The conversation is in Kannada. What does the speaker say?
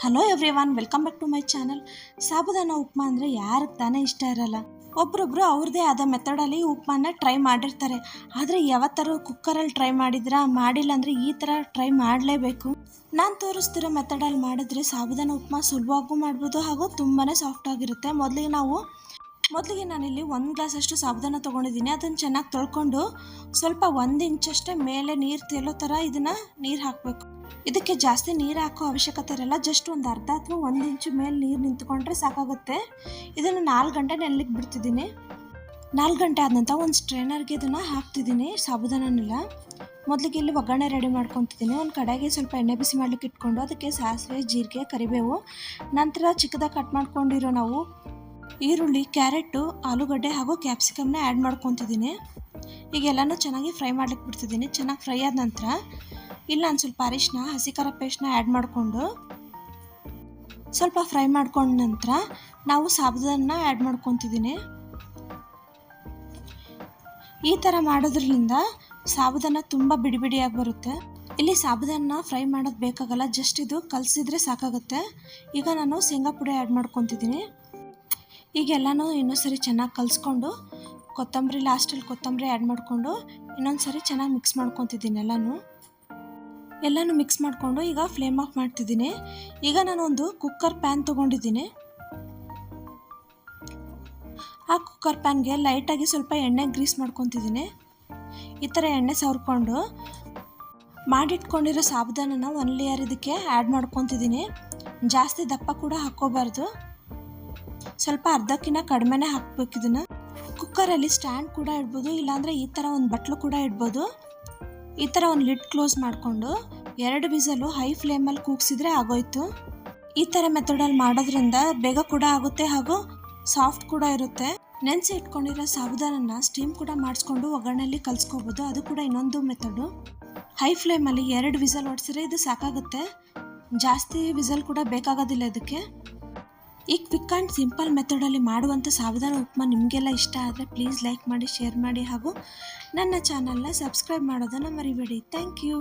Hello every welcome back to my channel sabudana upma ಅಂದರೆ ಯಾರಿಗೆ ತಾನೇ ಇಷ್ಟ ಇರಲ್ಲ. ಒಬ್ರೊಬ್ರು ಅವ್ರದ್ದೇ ಆದ ಮೆಥಡಲ್ಲಿ ಉಪ್ಮಾನ ಟ್ರೈ ಮಾಡಿರ್ತಾರೆ. ಆದರೆ ಯಾವತ್ತಾರು ಕುಕ್ಕರಲ್ಲಿ ಟ್ರೈ ಮಾಡಿದ್ರಾ, ಮಾಡಿಲ್ಲ ಅಂದರೆ ಈ ಥರ ಟ್ರೈ ಮಾಡಲೇಬೇಕು. ನಾನು ತೋರಿಸ್ತಿರೋ ಮೆಥಡಲ್ಲಿ ಮಾಡಿದ್ರೆ ಸಾಬುದಾನ ಉಪ್ಮಾ ಸುಲಭವಾಗೂ ಮಾಡ್ಬೋದು ಹಾಗೂ ತುಂಬಾ ಸಾಫ್ಟ್ ಆಗಿರುತ್ತೆ. ಮೊದಲಿಗೆ ನಾವು, ಮೊದಲಿಗೆ ನಾನಿಲ್ಲಿ ಒಂದು ಗ್ಲಾಸಷ್ಟು ಸಾಬುದಾನ ತೊಗೊಂಡಿದ್ದೀನಿ. ಅದನ್ನು ಚೆನ್ನಾಗಿ ತೊಳ್ಕೊಂಡು ಸ್ವಲ್ಪ ಒಂದು ಇಂಚಷ್ಟೇ ಮೇಲೆ ನೀರು ತೇಲೋ ಥರ ಇದನ್ನು ನೀರು ಹಾಕಬೇಕು. ಇದಕ್ಕೆ ಜಾಸ್ತಿ ನೀರು ಹಾಕೋ ಅವಶ್ಯಕತೆ ಇರಲ್ಲ ಜಸ್ಟ್ ಒಂದು ಅರ್ಧ ಅಥವಾ ಒಂದು ಇಂಚು ಮೇಲೆ ನೀರು ನಿಂತ್ಕೊಂಡ್ರೆ ಸಾಕಾಗುತ್ತೆ. ಇದನ್ನು ನಾಲ್ಕು ಗಂಟೆ ನೆಲ್ಲಿಗೆ ಬಿಡ್ತಿದ್ದೀನಿ. ನಾಲ್ಕು ಗಂಟೆ ಆದ ನಂತರ ಒಂದು ಸ್ಟ್ರೈನರ್ಗೆ ಇದನ್ನು ಹಾಕ್ತಿದ್ದೀನಿ ಸಾಬುದಾನನೆಲ್ಲ ಮೊದಲಿಗೆ ಇಲ್ಲಿ ಒಗ್ಗರಣೆ ರೆಡಿ ಮಾಡ್ಕೊತಿದ್ದೀನಿ. ಒಂದು ಕಡೆಗೆ ಸ್ವಲ್ಪ ಎಣ್ಣೆ ಬಿಸಿ ಮಾಡ್ಲಿಕ್ಕೆ ಇಟ್ಕೊಂಡು ಅದಕ್ಕೆ ಸಾಸಿವೆ, ಜೀರಿಗೆ, ಕರಿಬೇವು, ನಂತರ ಚಿಕ್ಕದಾಗಿ ಕಟ್ ಮಾಡ್ಕೊಂಡಿರೋ ನಾವು ಈರುಳ್ಳಿ ಕ್ಯಾರೆಟು ಆಲೂಗಡ್ಡೆ ಹಾಗೂ ಕ್ಯಾಪ್ಸಿಕಮ್ನ ಆ್ಯಡ್ ಮಾಡ್ಕೊತಿದ್ದೀನಿ. ಈಗ ಎಲ್ಲನೂ ಚೆನ್ನಾಗಿ ಫ್ರೈ ಮಾಡ್ಲಿಕ್ಕೆ ಬಿಡ್ತಿದ್ದೀನಿ. ಚೆನ್ನಾಗಿ ಫ್ರೈ ಆದ ನಂತರ ಇಲ್ಲ ಒಂದು ಸ್ವಲ್ಪ ಅರಿಶಿನ ಹಸಿ ಖಾರ ಪೇಸ್ಟ್ನ ಆ್ಯಡ್ ಮಾಡಿಕೊಂಡು ಸ್ವಲ್ಪ ಫ್ರೈ ಮಾಡ್ಕೊಂಡ ನಂತರ ನಾವು ಸಾಬುದನ್ನ ಆ್ಯಡ್ ಮಾಡ್ಕೊತಿದ್ದೀನಿ ಈ ಥರ ಮಾಡೋದ್ರಿಂದ ಸಾಬುದಾನ ತುಂಬ ಬಿಡಿ ಬಿಡಿಯಾಗಿ ಬರುತ್ತೆ. ಇಲ್ಲಿ ಸಾಬುದಾನ ಫ್ರೈ ಮಾಡೋದು ಬೇಕಾಗಲ್ಲ ಜಸ್ಟ್ ಇದು ಕಲಸಿದ್ರೆ ಸಾಕಾಗುತ್ತೆ. ಈಗ ನಾನು ಶೇಂಗಾ ಪುಡಿ ಆ್ಯಡ್ ಮಾಡ್ಕೊತಿದ್ದೀನಿ ಈಗ ಎಲ್ಲನೂ ಇನ್ನೊಂದು ಸರಿ ಚೆನ್ನಾಗಿ ಕಲಿಸ್ಕೊಂಡು ಕೊತ್ತಂಬರಿ ಲಾಸ್ಟಲ್ಲಿ ಕೊತ್ತಂಬರಿ ಆ್ಯಡ್ ಮಾಡಿಕೊಂಡು ಇನ್ನೊಂದು ಸರಿ ಚೆನ್ನಾಗಿ ಮಿಕ್ಸ್ ಮಾಡ್ಕೊತಿದ್ದೀನಿ ಎಲ್ಲನೂ. ಎಲ್ಲನೂ ಮಿಕ್ಸ್ ಮಾಡಿಕೊಂಡು ಈಗ ಫ್ಲೇಮ್ ಆಫ್ ಮಾಡ್ತಿದ್ದೀನಿ. ಈಗ ನಾನು ಒಂದು ಕುಕ್ಕರ್ ಪ್ಯಾನ್ ತೊಗೊಂಡಿದ್ದೀನಿ. ಆ ಕುಕ್ಕರ್ ಪ್ಯಾನ್ಗೆ ಲೈಟಾಗಿ ಸ್ವಲ್ಪ ಎಣ್ಣೆ ಗ್ರೀಸ್ ಮಾಡ್ಕೊತಿದ್ದೀನಿ. ಈ ಥರ ಎಣ್ಣೆ ಸವರ್ಕೊಂಡು ಮಾಡಿಟ್ಕೊಂಡಿರೋ ಸಾಬುದಾನನ ಒನ್ ಲೇಯರ್ ಇದಕ್ಕೆ ಆ್ಯಡ್ ಮಾಡ್ಕೊತಿದ್ದೀನಿ. ಜಾಸ್ತಿ ದಪ್ಪ ಕೂಡ ಹಾಕ್ಕೋಬಾರ್ದು. ಸ್ವಲ್ಪ ಅರ್ಧಕ್ಕಿಂತ ಕಡಿಮೆನೇ ಹಾಕ್ಬೇಕು ಇದನ್ನು ಕುಕ್ಕರಲ್ಲಿ ಸ್ಟ್ಯಾಂಡ್ ಕೂಡ ಇಡ್ಬೋದು, ಇಲ್ಲಾಂದರೆ ಈ ಥರ ಒಂದು ಬಟ್ಲು ಕೂಡ ಇಡ್ಬೋದು. ಈ ಥರ ಒಂದು ಲಿಡ್ ಕ್ಲೋಸ್ ಮಾಡಿಕೊಂಡು ಎರಡು ಬಿಸಲು ಹೈ ಫ್ಲೇಮಲ್ಲಿ ಕೂಗಿಸಿದ್ರೆ ಆಗೋಯ್ತು. ಈ ಥರ ಮೆಥಡಲ್ಲಿ ಮಾಡೋದ್ರಿಂದ ಬೇಗ ಕೂಡ ಆಗುತ್ತೆ ಹಾಗೂ ಸಾಫ್ಟ್ ಕೂಡ ಇರುತ್ತೆ. ನೆನೆಸಿ ಇಟ್ಕೊಂಡಿರೋ ಸಾಬುದಾನನ ಸ್ಟೀಮ್ ಕೂಡ ಮಾಡಿಸ್ಕೊಂಡು ಒಗ್ಗರಣೆಯಲ್ಲಿ ಕಲಿಸ್ಕೋಬೋದು. ಅದು ಕೂಡ ಇನ್ನೊಂದು ಮೆಥಡು. ಹೈ ಫ್ಲೇಮಲ್ಲಿ ಎರಡು ವಿಸಲ್ ಹೊಡ್ಸಿದ್ರೆ ಇದು ಸಾಕಾಗುತ್ತೆ. ಜಾಸ್ತಿ ವಿಸಲ್ ಕೂಡ ಬೇಕಾಗೋದಿಲ್ಲ ಇದಕ್ಕೆ. ಈ ಕ್ವಿಕ್ ಆ್ಯಂಡ್ ಸಿಂಪಲ್ ಮೆಥಡಲ್ಲಿ ಮಾಡುವಂಥ ಸಾವಧಾನ ಉಪ್ಮಾ ನಿಮಗೆಲ್ಲ ಇಷ್ಟ ಆದರೆ ಪ್ಲೀಸ್ ಲೈಕ್ ಮಾಡಿ ಶೇರ್ ಮಾಡಿ ಹಾಗೂ ನನ್ನ ಚಾನಲ್ನ ಸಬ್ಸ್ಕ್ರೈಬ್ ಮಾಡೋದನ್ನು ಮರಿಬೇಡಿ. Thank you